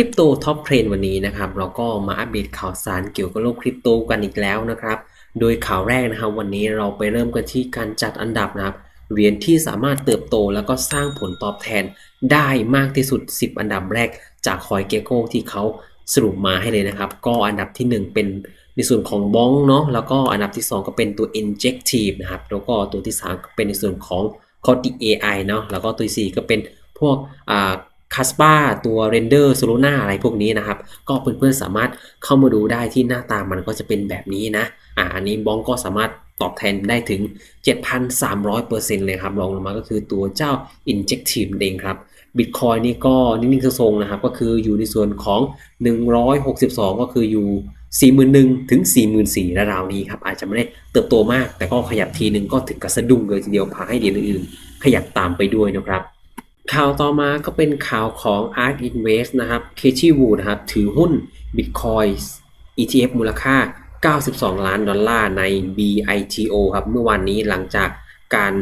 ริปโตท็อปเทรนวันนี้นะครับเราก็มาอัปเดตข่าวสารเกี่ยวกับโลกคริปโตกันอีกแล้วนะครับ โดยข่าวแรกนะครับวันนี้เราไปเริ่มกันที่การจัดอันดับนะครับเหรียญที่สามารถเติบโตแล้วก็สร้างผลตอบแทนได้มากที่สุด 10 อันดับแรกจากคอยเกโกที่เขาสรุปมาให้เลยนะครับ ก็อันดับที่ 1 เป็นในส่วนของบ้องเนาะแล้วก็อันดับที่ 2 ก็เป็นตัว injective นะครับแล้วก็ตัวที่ 3 ก็เป็นในส่วนของ c o d AI เนาะแล้วก็ตัวที่4ก็เป็นพวกอ่า คัสปาตัว Render Solana อะไรพวกนี้นะครับ ก็เพื่อนๆสามารถเข้ามาดูได้ที่หน้าตามันก็จะเป็นแบบนี้นะอ่าอันนี้บ้องก็สามารถตอบแทนได้ถึง 7,300%เลยครับรองลงมาก็คือตัวเจ้า Injective เองครับ Bitcoin นี่ก็นิ่งๆทรงๆนะครับ ก็คืออยู่ในส่วนของ 162 ก็คืออยู่ 41,000 ถึง 44,000ราวนี้ครับ อาจจะไม่ได้เติบโตมาก แต่ก็ขยับทีนึงก็ถึงกระสะดุ้งเลยทีเดียวพาให้เหรียญอื่นๆ ขยับตามไปด้วยนะครับ ข่าวต่อมาก็เป็นข่าวของ ARK Invest นะครับเคชีวูนะครับ ถือหุ้น Bitcoin ETF มูลค่า 92 ล้านดอลลาร์ใน BITO ครับ เมื่อวานนี้หลังจาก การ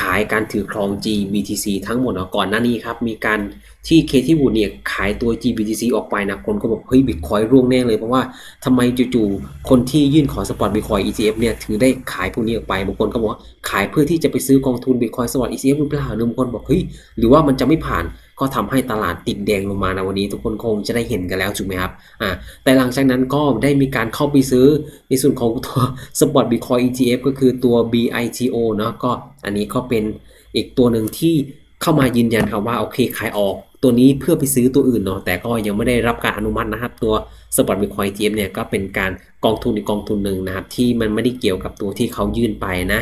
ขายการถือครอง GBTC ทั้งหมดเนะก่อนหน้านี้ครับ มีการที่เคที่บูดเนี่ยขายตัว GBTC ออกไปนะคนก็บอกเฮ้ยบิตคอยร่วงแน่เลย เพราะว่าทำไมจู่ๆคนที่ยื่นขอสปอร์ตบิตคอย ETF เนี่ยถึงได้ขายพวกนี้ออกไปบางคนก็บอกว่าขายเพื่อที่จะไปซื้อกองทุนบิตคอยสปอร์ต ETF หรือเปล่าหรือบางคนบอกเฮ้ยหรือว่ามันจะไม่ผ่าน ก็ทำให้ตลาดติดแดงลงมานะวันนี้ ทุกคนคงจะได้เห็นกันแล้วถูกไหมครับอ่าแต่หลังจากนั้นก็ได้มีการเข้าไปซื้อในส่วนของตัว Spot Bitcoin ETF ก็คือตัว BITO เนาะก็อันนี้ก็เป็นอีกตัวหนึ่งที่เข้ามายืนยันครับว่าโอเคขายออกตัวนี้เพื่อไปซื้อตัวอื่นเนาะแต่ก็ยังไม่ได้รับการอนุมัตินะครับ ตัว Spot Bitcoin ETF เนี่ยก็เป็นการกองทุนอีกกองทุนหนึ่งนะครับที่มันไม่ได้เกี่ยวกับตัวที่เขายื่นไปนะ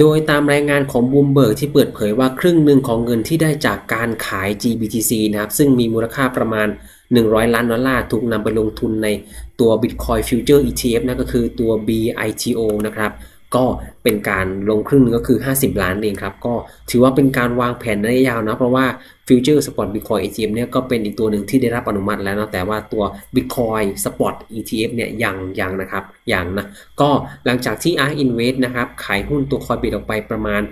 โดยตามรายงานของบูมเบิร์กที่เปิดเผยว่าครึ่งหนึ่งของเงินที่ได้จากการขาย GBTC นะครับ ซึ่งมีมูลค่าประมาณ 100 ล้านดอลลาร์ถูกนำไปลงทุนในตัว Bitcoin Future ETF นั่นก็คือตัว BITO นะครับ ก็เป็นการลงครึ่งหนึงก็คือ 50 ล้านเองครับ ก็ถือว่าเป็นการวางแผนระยะยาวนะ เพราะว่า Future Spot Bitcoin ETF เนี่ยก็เป็นอีกตัวหนึ่งที่ได้รับอนุมัติแล้วนะแต่ว่าตัว Bitcoin Spot ETF เนี่ยยังยังนะครับยังนะ ก็หลังจากที่ ARK Invest นะครับ ขายหุ้นตัว Coinbit ออกไปประมาณ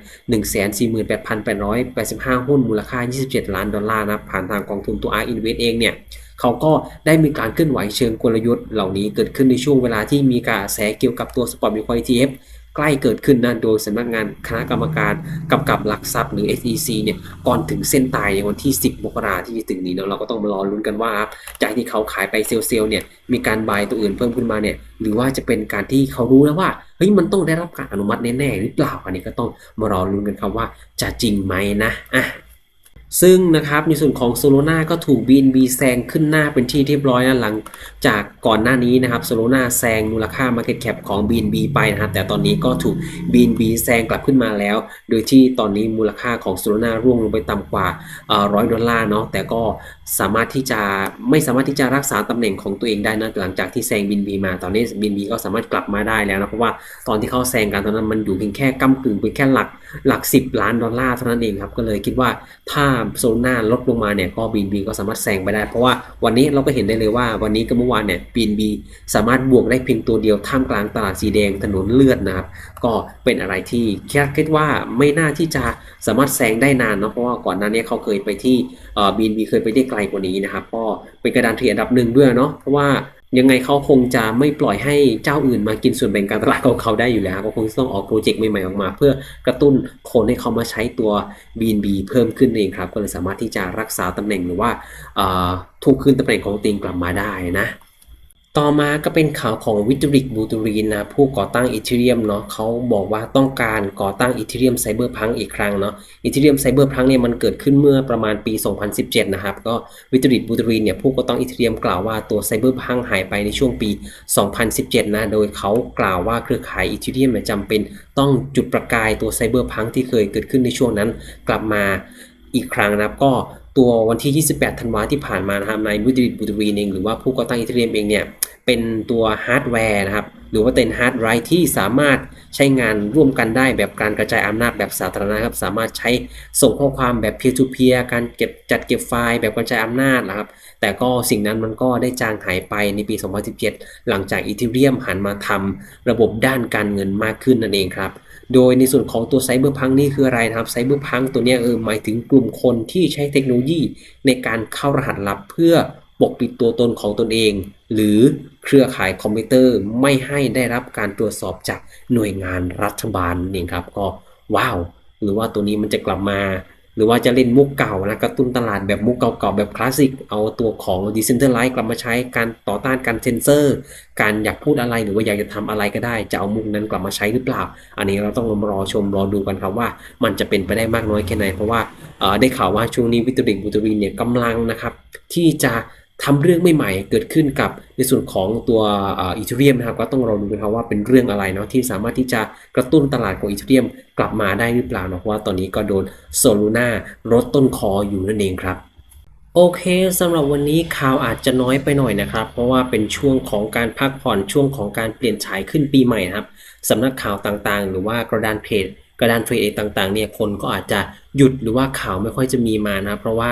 148,885 หุ้นมูลค่า 27 ล้านดอลลาร์นะผ่านทางกองทุนตัว ARK Invest เองเนี่ย เขาก็ได้มีการเคลื่อนไหวเชิงกลยุทธ์เหล่านี้เกิดขึ้นในช่วงเวลาที่มีกระแสเกี่ยวกับตัว Spot Bitcoin ETF ใกล้เกิดขึ้นนะโดยสำนักงานคณะกรรมการกำกับหลักทรัพย์หรือ SEC เนี่ยก่อนถึงเส้นตายในวันที่ 10 มกราที่จะถึงนี้เนาะเราก็ต้องมารอลุ้นกันว่าจากที่เขาขายไปเซลล์เนี่ยมีการบายตัวอื่นเพิ่มขึ้นมาเนี่ยหรือว่าจะเป็นการที่เขารู้แล้วว่าเฮ้ยมันต้องได้รับการอนุมัติแน่ๆหรือเปล่าอันนี้ก็ต้องมารอลุ้นกันครับว่าจะจริงไหมนะอะ ซึ่งนะครับในส่วนของโซโลนาก็ถูก BNB แซงขึ้นหน้าเป็นที่เรียบร้อยนะหลังจากก่อนหน้านี้นะครับโซโลนาแซงมูลค่า Market Cap ของ BNB ไปนะครับแต่ตอนนี้ก็ถูก BNB แซงกลับขึ้นมาแล้ว โดยที่ตอนนี้มูลค่าของโซโลนาร่วงลงไปต่ำกว่าร้อยดอลลาร์เนาะแต่ก็สามารถที่จะไม่สามารถที่จะรักษาตำแหน่งของตัวเองได้นะหลังจากที่แซง BNB มาตอนนี้ BNB ก็สามารถกลับมาได้แล้วนะเพราะว่าตอนที่เขาแซงกันตอนนั้นมันอยู่เพียงแค่ก้ากึ่งเพียงแค่หลักหลัก 10 ล้านดอลลาร์เท่านั้นเองครับก็เลยคิดว่าถ้าโซลนาลดลงมาเนี่ยก็ BNB ก็สามารถแซงไปได้ เพราะว่าวันนี้เราก็เห็นได้เลยว่าวันนี้กับเมื่อวานเนี่ย BNB สามารถบวกได้เพียงตัวเดียวท่ามกลางตลาดสีแดงถนนเลือดนะครับ ก็เป็นอะไรที่คิดคิดว่าไม่น่าที่จะสามารถแซงได้นานเนาะเพราะว่าก่อนหน้านี้เขาเคยไปที่เอ่อ BNB เคยไปได้ไกลกว่านี้นะครับก็เป็นกระดานเทรดอันดับหนึ่งด้วยเนาะเพราะว่า ยังไงเขาคงจะไม่ปล่อยให้เจ้าอื่นมากินส่วนแบ่งการตลาดของเขาได้อยู่แล้วก็คงต้องออกโปรเจกต์ใหม่ๆออกมา เพื่อกระตุ้นคนให้เขามาใช้ตัว BNB เพิ่มขึ้นเองครับ ก็เลยสามารถที่จะรักษาตำแหน่งหรือว่าถูกคืนตำแหน่งของตีงกลับมาได้นะ ต่อมาก็เป็นข่าวของวิตริกบูตูรีนนะผู้ก่อตั้งอีเทเรียมเนาะเขาบอกว่าต้องการก่อตั้งอีเทเรียมไซเบอร์พังอีกครั้งเนาะอีเทเรียมไซเบอร์พังเนี่ยมันเกิดขึ้นเมื่อประมาณปี 2017 นะครับ ก็วิตริกบูตูรีนเนี่ยผู้ก่อตั้งอีเทเรียมกล่าวว่าตัวไซเบอร์พังหายไปในช่วงปี 2017 นะโดยเขากล่าวว่าเครือข่ายอีเทเรียมจำเป็นต้องจุดประกายตัวไซเบอร์พังที่เคยเกิดขึ้นในช่วงนั้นกลับมา อีกครั้งนะครับ ก็ตัววันที่ 28 ธันวาที่ผ่านมานะครับนายวิตริบูตูรีเองหรือว่าผู้ก่อตั้งอีเทเรียมเองเนี่ยเป็นตัวฮาร์ดแวร์นะครับหรือว่าเป็นฮาร์ดไรท์ที่สามารถใช้งานร่วมกันได้แบบการกระจายอำนาจแบบสาธารณะครับสามารถใช้ส่งข้อความแบบ peer to peer การเก็บจัดเก็บไฟล์แบบกระจายอำนาจนะครับ แต่ก็สิ่งนั้นมันก็ได้จางหายไปในปี 2017 หลังจากอีเทเรียมหันมาทำระบบด้านการเงินมากขึ้นนั่นเองครับ โดยในส่วนของตัวไซเบอร์พังนี่คืออะไรนะครับไซเบอร์พังตัวนี้เออหมายถึงกลุ่มคนที่ใช้เทคโนโลยีในการเข้ารหัสลับเพื่อปกปิดตัวตนของตนเอง หรือเครือข่ายคอมพิวเตอร์ไม่ให้ได้รับการตรวจสอบจากหน่วยงานรัฐบาลนี่ครับก็ว้าว หรือว่าตัวนี้มันจะกลับมา รือว่าจะเล่นมุกเก่านะกระตุ้นตลาดแบบมุกเก่าๆแบบคลาสสิก เอาตัวของ Decentralize กลับมาใช้การต่อต้านการเซนเซอร์ การอยากพูดอะไรหรือว่าอยากจะทำอะไรก็ได้ จะเอามุกนั้นกลับมาใช้หรือเปล่า อันนี้เราต้องรอชมรอดูกันครับว่า มันจะเป็นไปได้มากน้อยแค่ไหน เพราะว่าได้ข่าวว่าช่วงนี้วิตามินบูตามินเนี่ยกำลังนะครับที่จะ ทำเรื่องใหม่ๆเกิดขึ้นกับในส่วนของตัวอีเทเรียมนะครับก็ต้องรอดูกันครับว่าเป็นเรื่องอะไรเนาะที่สามารถที่จะกระตุ้นตลาดของอีเทเรียมกลับมาได้หรือเปล่าเนาะเพราะว่าตอนนี้ก็โดนโซลูน่ารดต้นคออยู่นั่นเองครับโอเคสำหรับวันนี้ข่าวอาจจะน้อยไปหน่อยนะครับ เพราะว่าเป็นช่วงของการพักผ่อนช่วงของการเปลี่ยนฉายขึ้นปีใหม่นะครับสำนักข่าวต่างๆ หรือว่ากระดานเพจกระดานเทรดต่างๆเนี่ยคนก็อาจจะ หยุดหรือว่าข่าวไม่ค่อยจะมีมานะเพราะว่า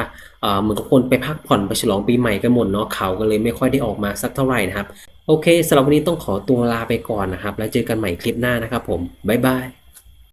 เหมือนกับคนไปพักผ่อนไปฉลองปีใหม่กันหมดเนาะข่าวก็เลยไม่ค่อยได้ออกมาสักเท่าไหร่นะครับ โอเคสำหรับวันนี้ต้องขอตัวลาไปก่อนนะครับ แล้วเจอกันใหม่คลิปหน้านะครับผมบ๊ายบาย